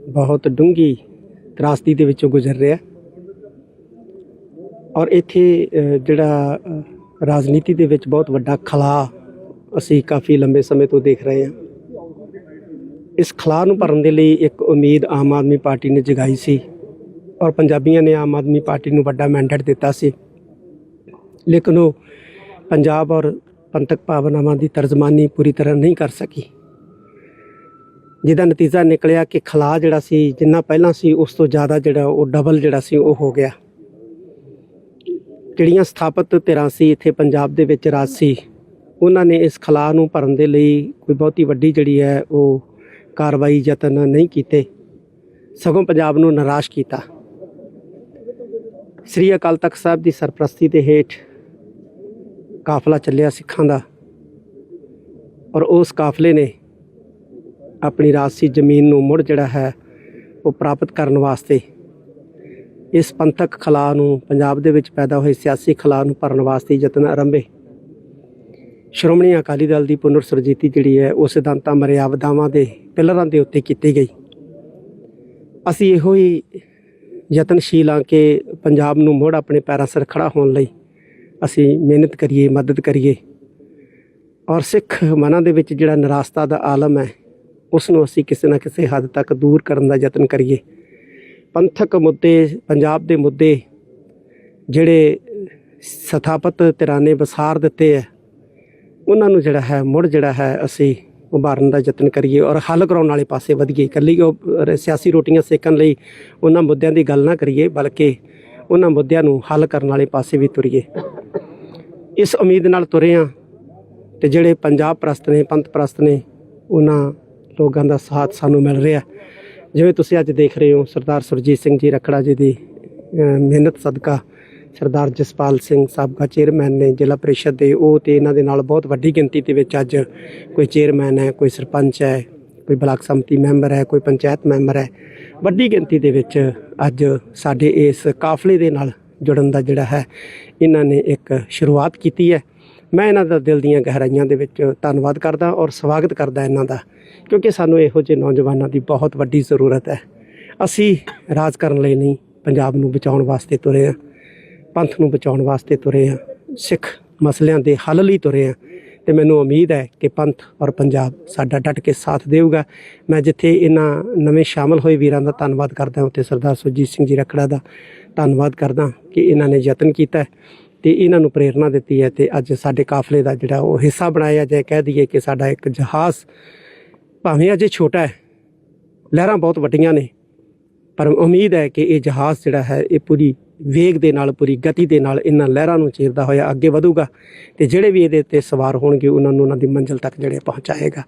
ਬਹੁਤ ਡੂੰਘੀ ਤਰਾਸਦੀ ਦੇ ਵਿੱਚੋਂ ਗੁਜ਼ਰ ਰਿਹਾ ਔਰ ਇੱਥੇ ਜਿਹੜਾ ਰਾਜਨੀਤੀ ਦੇ ਵਿੱਚ ਬਹੁਤ ਵੱਡਾ ਖਲਾ ਅਸੀਂ ਕਾਫੀ ਲੰਬੇ ਸਮੇਂ ਤੋਂ ਦੇਖ ਰਹੇ ਹਾਂ। ਇਸ ਖਲਾ ਨੂੰ ਭਰਨ ਦੇ ਲਈ ਇੱਕ ਉਮੀਦ ਆਮ ਆਦਮੀ ਪਾਰਟੀ ਨੇ ਜਗਾਈ ਸੀ ਔਰ ਪੰਜਾਬੀਆਂ ਨੇ ਆਮ ਆਦਮੀ ਪਾਰਟੀ ਨੂੰ ਵੱਡਾ ਮੈਂਡੇਟ ਦਿੱਤਾ ਸੀ। ਲੇਕਿਨ ਉਹ ਪੰਜਾਬ ਔਰ ਪੰਥਕ ਭਾਵਨਾਵਾਂ ਦੀ ਤਰਜਮਾਨੀ ਪੂਰੀ ਤਰ੍ਹਾਂ ਨਹੀਂ ਕਰ ਸਕੀ। ਜਿਹਦਾ ਨਤੀਜਾ ਨਿਕਲਿਆ ਕਿ ਖਲਾ ਜਿਹੜਾ ਸੀ, ਜਿੰਨਾ ਪਹਿਲਾਂ ਸੀ, ਉਸ ਤੋਂ ਜ਼ਿਆਦਾ ਜਿਹੜਾ ਉਹ ਡਬਲ ਜਿਹੜਾ ਸੀ, ਉਹ ਹੋ ਗਿਆ। ਜਿਹੜੀਆਂ ਸਥਾਪਿਤ ਧਿਰਾਂ ਸੀ, ਇੱਥੇ ਪੰਜਾਬ ਦੇ ਵਿੱਚ ਰਾਜ ਸੀ, ਉਹਨਾਂ ਨੇ ਇਸ ਖਲਾ ਨੂੰ ਭਰਨ ਦੇ ਲਈ ਕੋਈ ਬਹੁਤੀ ਵੱਡੀ ਜਿਹੜੀ ਹੈ, ਉਹ ਕਾਰਵਾਈ ਯਤਨ ਨਹੀਂ ਕੀਤੇ। ਸਗੋਂ ਪੰਜਾਬ ਨੂੰ ਨਿਰਾਸ਼ ਕੀਤਾ। ਸ੍ਰੀ ਅਕਾਲ ਤਖਤ ਸਾਹਿਬ ਦੀ ਸਰਪ੍ਰਸਤੀ ਦੇ ਹੇਠ ਕਾਫਲਾ ਚੱਲਿਆ ਸਿੱਖਾਂ ਦਾ। ਔਰ ਉਸ ਕਾਫਲੇ ਨੇ ਆਪਣੀ ਰਾਜਸੀ ਜ਼ਮੀਨ ਨੂੰ ਮੁੜ ਜਿਹੜਾ ਹੈ ਉਹ ਪ੍ਰਾਪਤ ਕਰਨ ਵਾਸਤੇ ਇਸ ਪੰਥਕ ਖਲਾ ਨੂੰ ਪੰਜਾਬ ਦੇ ਵਿੱਚ ਪੈਦਾ ਹੋਏ ਸਿਆਸੀ ਖਲਾ ਨੂੰ ਭਰਨ ਵਾਸਤੇ ਯਤਨ ਆਰੰਭੇ। ਸ਼੍ਰੋਮਣੀ ਅਕਾਲੀ ਦਲ ਦੀ ਪੁਨਰ ਸੁਰਜੀਤੀ ਜਿਹੜੀ ਹੈ, ਉਹ ਸਿਧਾਂਤਾਂ ਮਰਿਆਵਦਾਵਾਂ ਦੇ ਪਿਲਰਾਂ ਦੇ ਉੱਤੇ ਕੀਤੀ ਗਈ। ਅਸੀਂ ਇਹੋ ਹੀ ਯਤਨਸ਼ੀਲ ਹਾਂ ਕਿ ਪੰਜਾਬ ਨੂੰ ਮੁੜ ਆਪਣੇ ਪੈਰਾਂ ਸਿਰ ਖੜਾ ਹੋਣ ਲਈ ਅਸੀਂ ਮਿਹਨਤ ਕਰੀਏ, ਮਦਦ ਕਰੀਏ। ਔਰ ਸਿੱਖ ਮਨਾਂ ਦੇ ਵਿੱਚ ਜਿਹੜਾ ਨਿਰਾਸਤਾ ਦਾ ਆਲਮ ਹੈ ਉਸ ਨੂੰ ਅਸੀਂ ਕਿਸੇ ਨਾ ਕਿਸੇ ਹੱਦ ਤੱਕ ਦੂਰ ਕਰਨ ਦਾ ਯਤਨ ਕਰੀਏ। ਪੰਥਕ ਮੁੱਦੇ, ਪੰਜਾਬ ਦੇ ਮੁੱਦੇ ਜਿਹੜੇ ਸਥਾਪਤ ਧਿਰਾਂ ਨੇ ਵਸਾਰ ਦਿੱਤੇ ਹੈ ਉਹਨਾਂ ਨੂੰ ਜਿਹੜਾ ਹੈ, ਮੁੜ ਜਿਹੜਾ ਹੈ, ਅਸੀਂ ਉਭਾਰਨ ਦਾ ਯਤਨ ਕਰੀਏ ਔਰ ਹੱਲ ਕਰਾਉਣ ਵਾਲੇ ਪਾਸੇ ਵਧੀਏ। ਇਕੱਲੀ ਉਹ ਸਿਆਸੀ ਰੋਟੀਆਂ ਸੇਕਣ ਲਈ ਉਹਨਾਂ ਮੁੱਦਿਆਂ ਦੀ ਗੱਲ ਨਾ ਕਰੀਏ, ਬਲਕਿ ਉਹਨਾਂ ਮੁੱਦਿਆਂ ਨੂੰ ਹੱਲ ਕਰਨ ਵਾਲੇ ਪਾਸੇ ਵੀ ਤੁਰੀਏ। ਇਸ ਉਮੀਦ ਨਾਲ ਤੁਰੇ ਹਾਂ ਤੇ ਜਿਹੜੇ ਪੰਜਾਬ ਪ੍ਰਸਤ ਨੇ, ਪੰਥ ਪ੍ਰਸਤ ਨੇ, ਉਹਨਾਂ ਲੋਕਾਂ ਦਾ ਸਾਥ ਸਾਨੂੰ ਮਿਲ ਰਿਹਾ। ਜਿਵੇਂ ਤੁਸੀਂ ਅੱਜ ਦੇਖ ਰਹੇ ਹੋ, ਸਰਦਾਰ ਸੁਰਜੀਤ ਸਿੰਘ ਜੀ ਰਖੜਾ ਜੀ ਦੀ ਮਿਹਨਤ ਸਦਕਾ ਸਰਦਾਰ ਜਸਪਾਲ ਸਿੰਘ ਸਾਬਕਾ ਚੇਅਰਮੈਨ ਨੇ ਜ਼ਿਲ੍ਹਾ ਪ੍ਰੀਸ਼ਦ ਦੇ, ਉਹ ਤੇ ਇਹਨਾਂ ਦੇ ਨਾਲ ਬਹੁਤ ਵੱਡੀ ਗਿਣਤੀ ਦੇ ਵਿੱਚ ਅੱਜ ਕੋਈ ਚੇਅਰਮੈਨ ਹੈ, ਕੋਈ ਸਰਪੰਚ ਹੈ, ਕੋਈ ਬਲਾਕ ਸੰਮਤੀ ਮੈਂਬਰ ਹੈ, ਕੋਈ ਪੰਚਾਇਤ ਮੈਂਬਰ ਹੈ। ਵੱਡੀ ਗਿਣਤੀ ਦੇ ਵਿੱਚ ਅੱਜ ਸਾਡੇ ਇਸ ਕਾਫਲੇ ਦੇ ਨਾਲ ਜੁੜਨ ਦਾ ਜਿਹੜਾ ਹੈ, ਇਹਨਾਂ ਨੇ ਇੱਕ ਸ਼ੁਰੂਆਤ ਕੀਤੀ ਹੈ। ਮੈਂ ਇਹਨਾਂ ਦਾ ਦਿਲ ਦੀਆਂ ਗਹਿਰਾਈਆਂ ਦੇ ਵਿੱਚ ਧੰਨਵਾਦ ਕਰਦਾ ਔਰ ਸਵਾਗਤ ਕਰਦਾ ਇਹਨਾਂ ਦਾ, ਕਿਉਂਕਿ ਸਾਨੂੰ ਇਹੋ ਜਿਹੇ ਨੌਜਵਾਨਾਂ ਦੀ ਬਹੁਤ ਵੱਡੀ ਜ਼ਰੂਰਤ ਹੈ। ਅਸੀਂ ਰਾਜ ਕਰਨ ਲਈ ਨਹੀਂ, ਪੰਜਾਬ ਨੂੰ ਬਚਾਉਣ ਵਾਸਤੇ ਤੁਰੇ ਹਾਂ, ਪੰਥ ਨੂੰ ਬਚਾਉਣ ਵਾਸਤੇ ਤੁਰੇ ਹਾਂ, ਸਿੱਖ ਮਸਲਿਆਂ ਦੇ ਹੱਲ ਲਈ ਤੁਰੇ ਹਾਂ। ਤੇ ਮੈਨੂੰ ਉਮੀਦ ਹੈ ਕਿ ਪੰਥ ਔਰ ਪੰਜਾਬ ਸਾਡਾ ਡਟ ਕੇ ਸਾਥ ਦੇਊਗਾ। ਮੈਂ ਜਿੱਥੇ ਇਹਨਾਂ ਨਵੇਂ ਸ਼ਾਮਲ ਹੋਏ ਵੀਰਾਂ ਦਾ ਧੰਨਵਾਦ ਕਰਦਾ ਹਾਂ, ਉੱਥੇ ਸਰਦਾਰ ਸੁਰਜੀਤ ਸਿੰਘ ਜੀ ਰਖੜਾ ਦਾ ਧੰਨਵਾਦ ਕਰਦਾ ਕਿ ਇਹਨਾਂ ਨੇ ਯਤਨ ਕੀਤਾ ਤੇ ਇਹਨਾਂ ਨੂੰ ਪ੍ਰੇਰਣਾ ਦਿੱਤੀ ਹੈ ਤੇ ਅੱਜ ਸਾਡੇ ਕਾਫਲੇ ਦਾ ਜਿਹੜਾ ਉਹ ਹਿੱਸਾ ਬਣਾਇਆ ਜਾਏ, ਕਹਿ ਦਈਏ ਕਿ ਸਾਡਾ ਇੱਕ ਜਹਾਜ਼ ਭਾਵੇਂ ਅਜੇ ਛੋਟਾ ਹੈ, ਲਹਿਰਾਂ ਬਹੁਤ ਵੱਡੀਆਂ ਨੇ, ਪਰ ਉਮੀਦ ਹੈ ਕਿ ਇਹ ਜਹਾਜ਼ ਜਿਹੜਾ ਹੈ, ਇਹ ਪੂਰੀ ਵੇਗ ਦੇ ਨਾਲ, ਪੂਰੀ ਗਤੀ ਦੇ ਨਾਲ ਇਹਨਾਂ ਲਹਿਰਾਂ ਨੂੰ ਚੀਰਦਾ ਹੋਇਆ ਅੱਗੇ ਵਧੂਗਾ ਤੇ ਜਿਹੜੇ ਵੀ ਇਹਦੇ ਉੱਤੇ ਸਵਾਰ ਹੋਣਗੇ, ਉਹਨਾਂ ਨੂੰ ਉਹਨਾਂ ਦੀ ਮੰਜ਼ਿਲ ਤੱਕ ਜਿਹੜੇ ਪਹੁੰਚਾਏਗਾ।